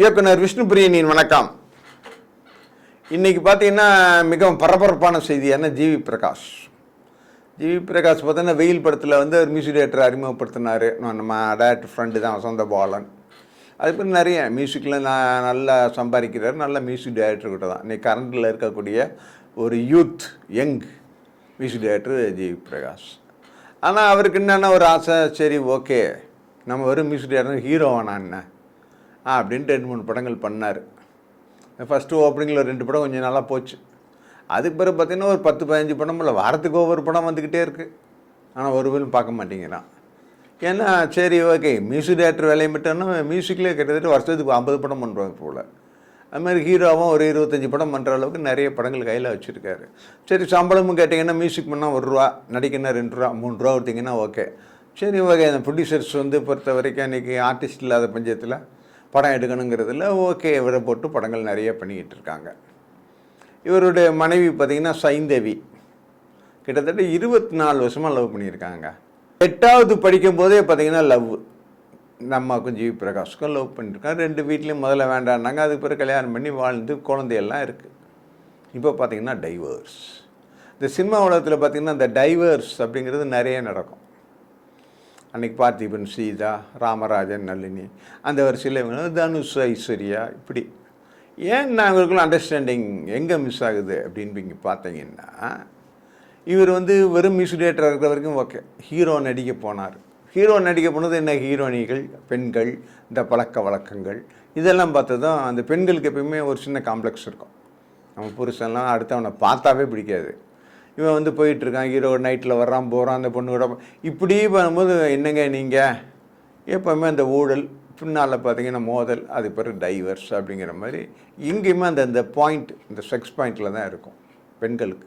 இயக்குனர் விஷ்ணு பிரியனின் வணக்கம். இன்றைக்கி பார்த்தீங்கன்னா மிகவும் பரபரப்பான செய்தியான ஜிவி பிரகாஷ். ஜிவி பிரகாஷ் பார்த்தோன்னா வெயில் படத்தில் வந்து ஒரு மியூசிக் டேரக்டர் அறிமுகப்படுத்தினார். நம்ம டேரக்டர் ஃப்ரெண்டு தான் வசந்த பாலன். அது நிறைய மியூசிக்கில் நான் நல்லா சம்பாதிக்கிறார். நல்ல மியூசிக் டைரக்டர் கிட்ட தான். இன்றைக்கி கரண்டில் இருக்கக்கூடிய ஒரு youth young music director GV Prakash. ஆனால் அவருக்கு என்னென்ன ஒரு ஆசை? சரி ஓகே நம்ம வெறும் மியூசிக் டைரக்டர் ஹீரோவானா என்ன? அப்படின்ட்டு ரெண்டு மூணு படங்கள் பண்ணார். ஃபஸ்ட்டு ஓப்பனிங்கில் ரெண்டு படம் கொஞ்சம் நல்லா போச்சு. அதுக்கு பிறகு பார்த்தீங்கன்னா ஒரு பத்து பதினஞ்சு படம் இல்லை வாரத்துக்கு ஒவ்வொரு படம் வந்துக்கிட்டே இருக்குது ஆனால் ஒரு பேரும் பார்க்க மாட்டேங்கிறான். ஏன்னா சரி ஓகே மியூசிக் டேரக்டர் வேலையை மட்டும்னா மியூசிக்லேயே கிட்டத்தட்ட வருஷத்துக்கு ஐம்பது படம் பண்ணுறாங்க போல் அதுமாதிரி ஹீரோவும் ஒரு இருபத்தஞ்சி படம் பண்ணுற அளவுக்கு நிறைய படங்கள் கையில் வச்சுருக்காரு. சரி சம்பளமும் கேட்டிங்கன்னா மியூசிக் பண்ணால் ஒரு ரூபா நடிக்கணும் ரெண்டு ரூபா மூணு ரூபா கொடுத்தீங்கன்னா ஓகே சரி ஓகே அந்த ப்ரொடியூசர்ஸ் வந்து பொறுத்த வரைக்கும் இன்றைக்கி ஆர்டிஸ்ட் இல்லாத பஞ்சத்தில் படம் எடுக்கணுங்கிறதுல ஓகே இவரை போட்டு படங்கள் நிறைய பண்ணிக்கிட்டு இருக்காங்க இவருடைய மனைவி பார்த்திங்கன்னா சைந்தவி. கிட்டத்தட்ட இருபத்தி நாலு வருஷமாக லவ் பண்ணியிருக்காங்க. எட்டாவது படிக்கும் போதே பார்த்தீங்கன்னா லவ் நம்ம ஜிவி பிரகாஷ்க்கும் லவ் பண்ணியிருக்காங்க. ரெண்டு வீட்லேயும் முதல்ல வேண்டான்னாங்க அதுக்கு பிறகு கல்யாணம் பண்ணி வாழ்ந்து குழந்தையெல்லாம் இருக்குது இப்போ பார்த்தீங்கன்னா டைவர்ஸ் இந்த சினிமா உலகத்தில் பார்த்தீங்கன்னா இந்த டைவர்ஸ் அப்படிங்கிறது நிறைய நடக்கும். அன்றைக்கி பார்த்திபன் சீதா ராமராஜன் நளினி அந்த வரிசையில் இவங்க தனுஷ் ஐஸ்வர்யா இப்படி. ஏன் நாங்களுக்குள்ள அண்டர்ஸ்டாண்டிங் எங்கே மிஸ் ஆகுது அப்படின்னு இங்கே பார்த்தீங்கன்னா இவர் வந்து வெறும் மியூசிக் இருக்கிற வரைக்கும் ஓகே ஹீரோ நடிக்க போனார். ஹீரோ நடிக்க போனது என்ன? ஹீரோனிகள் பெண்கள் இந்த பழக்க வழக்கங்கள். இதெல்லாம் பார்த்து தான் அந்த பெண்களுக்கு எப்பயுமே ஒரு சின்ன காம்ப்ளெக்ஸ் இருக்கும். நம்ம புருஷன்லாம் அடுத்தவனை பார்த்தாவே பிடிக்காது. இவன் வந்து போயிட்டுருக்கான் ஹீரோ நைட்டில் வர்றான் போகிறான் அந்த பொண்ணு கூட. இப்படி பண்ணும்போது என்னங்க நீங்கள் எப்போவுமே அந்த ஊழல் பின்னால் பார்த்தீங்கன்னா மோதல் அது பிறகு டைவர்ஸ் அப்படிங்கிற மாதிரி இங்கேயுமே அந்த அந்த பாயிண்ட் இந்த செக்ஸ் பாயிண்டில் தான் இருக்கும் பெண்களுக்கு.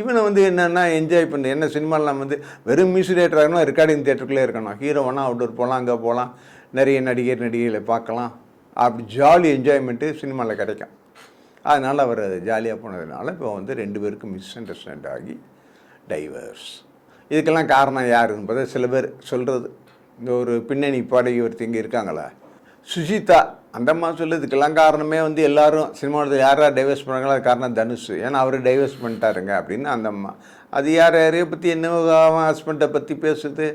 இவனை வந்து என்னென்னா என்ஜாய் பண்ணு. என்ன சினிமாவில் நம்ம வந்து வெறும் மியூசிக் தேட்டர் ஆகணும் ரெக்கார்டிங் தேட்டருக்குள்ளே இருக்கணும். ஹீரோ வேணால் அவுட்டோர் போகலாம் அங்கே போகலாம் நிறைய நடிகர் நடிகைகளை பார்க்கலாம். அப்படி ஜாலி என்ஜாய்மெண்ட்டு சினிமாவில் கிடைக்கும். அதனால் அவர் ஜாலியாக போனதுனால இப்போ வந்து ரெண்டு பேருக்கும் மிஸ் அண்டர்ஸ்டாண்ட் ஆகி டைவர்ஸ் இதுக்கெல்லாம் காரணம் யாருன்னு பார்த்தா சில பேர் சொல்கிறது இந்த ஒரு பின்னணி பாடகி ஒருத்தி இங்கே இருக்காங்களா. சுஜிதா அந்த அம்மா சொல்லுறதுக்கெல்லாம் காரணமே வந்து எல்லாரும் சினிமாவில் யார் யார் டைவர்ஸ் பண்ணுறாங்களோ அது காரணம் தனுஷ். ஏன்னா அவர் டைவர்ஸ் பண்ணிட்டாருங்க அப்படின்னு அந்த அம்மா. அது யார் யாரைய பற்றி என்ன அவன் ஹஸ்பண்டை பற்றி பேசுது.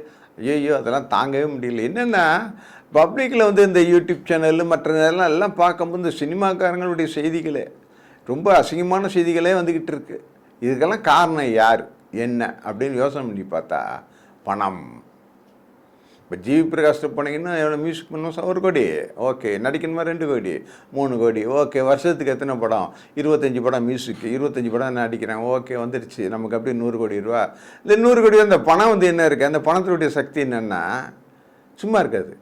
ஐயோ அதெல்லாம் தாங்கவே முடியல. என்னென்னா பப்ளிக்கில் வந்து இந்த யூடியூப் சேனல் மற்ற இதெல்லாம் எல்லாம் பார்க்கும்போது இந்த சினிமாக்காரங்களுடைய செய்திகளே ரொம்ப அசிங்கமான செய்திகளே வந்துக்கிட்டு இருக்கு. இதுக்கெல்லாம் காரணம் யார்? என்ன? அப்படின்னு யோசனை பண்ணி பார்த்தா பணம். இப்போ ஜிவி பிரகாஷ்ட போனீங்கன்னா எவ்வளோ மியூசிக் பண்ணணும்? ஒரு கோடி. ஓகே நடிக்கணுமா? ரெண்டு கோடி. மூணு கோடி. ஓகே வருஷத்துக்கு எத்தனை படம்? இருபத்தஞ்சி படம் மியூசிக் இருபத்தஞ்சி படம் நடிக்கிறேன். ஓகே வந்துருச்சு. நமக்கு அப்படியே நூறு கோடி ரூபா. இந்த நூறு கோடி அந்த பணம் வந்து என்ன இருக்குது அந்த பணத்தினுடைய சக்தி என்னென்னா சும்மா இருக்காது.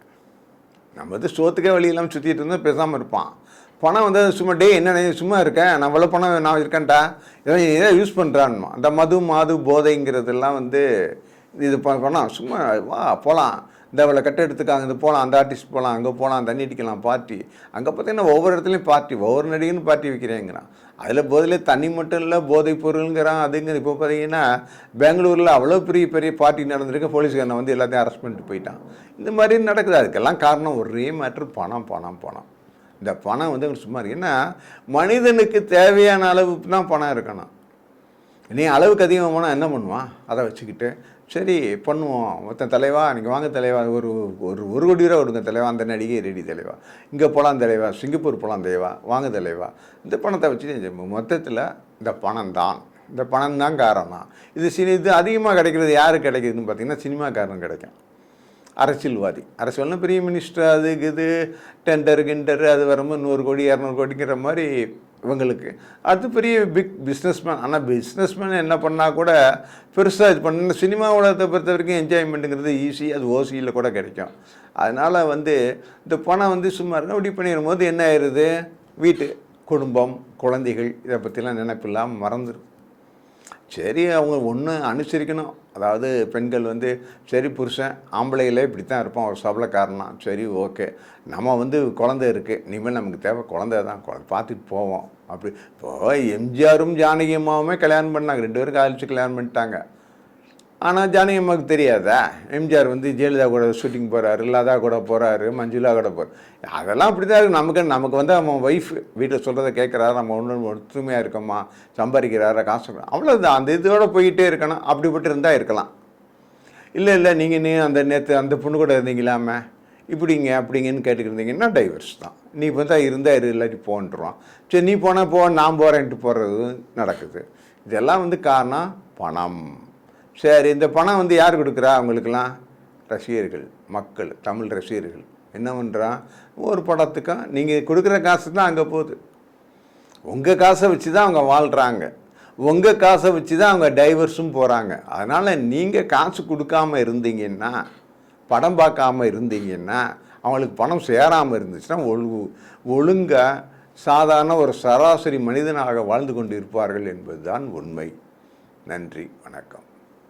நம்ம வந்து சோத்துக்கே வழி இல்லாமல் சுற்றிட்டு இருந்தால் பேசாமல் இருப்பான். பணம் வந்து சும்மா டே என்ன சும்மா இருக்கேன் நான் இவ்வளோ பணம் நான் இருக்கேன்டா. இதை இதை யூஸ் பண்ணுறான்மா அந்த மது மாது போதைங்கிறதெல்லாம் வந்து இது பணம். சும்மா வா போகலாம் இந்த இவ்வளோ கட்ட எடுத்துக்காங்க. இது போகலாம் அந்த ஆர்டிஸ்ட் போகலாம் அங்கே போகலாம் தண்ணி அடிக்கலாம். பார்ட்டி அங்கே பார்த்தீங்கன்னா ஒவ்வொரு இடத்துலையும் பார்ட்டி ஒவ்வொரு நடிகனும் பார்ட்டி வைக்கிறேங்கிறான். அதில் போதிலே தண்ணி மட்டும் இல்லை போதைப் பொருளுங்கிறான் அதுங்கிறது. இப்போ பார்த்தீங்கன்னா பெங்களூரில் அவ்வளோ பெரிய பெரிய பார்ட்டி நடந்திருக்கு. போலீஸ்காரனை வந்து எல்லாத்தையும் அரெஸ்ட் பண்ணிட்டு போயிட்டான். இந்த மாதிரி நடக்குது. அதுக்கெல்லாம் காரணம் ஒரே மேட்ரு பணம் பணம் பணம். இந்த பணம் வந்து சும்மா இருக்கு. ஏன்னா மனிதனுக்கு தேவையான அளவு தான் பணம் இருக்கணும். நீ அளவுக்கு அதிகமாக போனால் என்ன பண்ணுவான்? அதை வச்சுக்கிட்டு சரி பண்ணுவோம். மொத்த தலைவா நீங்கள் வாங்க தலைவா. ஒரு ஒரு ஒரு கோடி ரூபா கொடுங்க தலைவா. அந்த நடிகை ரெடி தலைவா. இங்கே போகலாம் தலைவா. சிங்கப்பூர் போகலாம் தலைவா. வாங்க தலைவா. இந்த பணத்தை வச்சு மொத்தத்தில் இந்த பணம் தான். இந்த பணம் தான் காரணம். இது சினி இது அதிகமாக கிடைக்கிறது யாருக்கு கிடைக்குதுன்னு பார்த்தீங்கன்னா சினிமாக்காரன் கிடைக்கும். அரசியல்வாதி. அரசியல்னா பெரிய மினிஸ்டர் அது இது டெண்டர் கிண்டர் அது வரும்போது நூறு கோடி இரநூறு கோடிங்கிற மாதிரி இவங்களுக்கு. அது பெரிய பிக் பிஸ்னஸ்மேன் ஆனால் பிஸ்னஸ்மேன் என்ன பண்ணால் கூட பெருசாக இது பண்ண சினிமா உலகத்தை பொறுத்த வரைக்கும் என்ஜாய்மெண்ட்டுங்கிறது ஈஸி அது ஓசியில் கூட கிடைக்கும். அதனால் வந்து இந்த பணம் வந்து சும்மா ரவுடி பண்ணிடும் போது என்ன ஆயிடுது வீட்டு குடும்பம் குழந்தைகள் இதை பற்றிலாம் நினைப்பு இல்லாமல் மறந்துடும் சரி அவங்க ஒன்று அனுசரிக்கணும். அதாவது பெண்கள் வந்து சரி புருஷன் ஆம்பளைகளே இப்படி தான் இருப்பான் ஒரு சபலக்காரனா. சரி ஓகே. நம்ம வந்து குழந்தை இருக்குது இனிமேல் நமக்கு தேவை குழந்தை தான். குழந்தை பார்த்துட்டு போவோம். அப்படி இப்போ எம்ஜிஆரும் ஜானகி அம்மாவுமே கல்யாணம் பண்ணாங்க. ரெண்டு பேரும் காலிச்சு கல்யாணம் பண்ணிட்டாங்க. ஆனால் ஜானகி அம்மாவுக்கு தெரியாதா? எம்ஜிஆர் வந்து ஜெயலலிதா கூட ஷூட்டிங் போகிறாரு லதா கூட போகிறாரு மஞ்சுளா கூட போகிறார் அதெல்லாம் அப்படி தான் இருக்குது நமக்கு நமக்கு வந்து நம்ம ஒய்ஃப் வீட்டில் சொல்கிறத கேட்குறாரு நம்ம ஒன்று ஒற்றுமையாக இருக்கோமா? சம்பாதிக்கிறாரா? காசு அவ்வளோதான் அந்த இதோட போயிட்டே இருக்கணும். அப்படிப்பட்டு இருந்தால் இருக்கலாம். இல்லை இல்லை நீங்கள் நீ அந்த நேற்று அந்த பொண்ணு கூட இருந்தீங்களாமே இப்படிங்க அப்படிங்கன்னு கேட்டுக்கிருந்தீங்கன்னா டைவர்ஸ் தான்? நீ வந்து இருந்தால் இரு இல்லாட்டி போன்றான் சரி நீ போனால் போ நான் போகிறேன்ட்டு போகிறது நடக்குது. இதெல்லாம் வந்து காரணம் பணம். சரி இந்த பணம் வந்து யார் கொடுக்குறா? அவங்களுக்கெல்லாம் ரசிகர்கள் மக்கள் தமிழ் ரசிகர்கள். என்ன பண்ணுறான் ஒரு படத்துக்கும் நீங்கள் கொடுக்குற காசு தான் அங்கே போகுது. உங்கள் காசை வச்சு தான் அவங்க வாழ்கிறாங்க உங்கள் காசை வச்சு தான் அவங்க டைவர்ஸும் போகிறாங்க அதனால் நீங்கள் காசு கொடுக்காம இருந்தீங்கன்னா படம் பார்க்காம இருந்தீங்கன்னா அவங்களுக்கு பணம் சேராமல் இருந்துச்சுன்னா ஒழு ஒழுங்காக சாதாரண ஒரு சராசரி மனிதனாக வாழ்ந்து கொண்டு இருப்பார்கள் என்பதுதான் உண்மை. நன்றி வணக்கம்.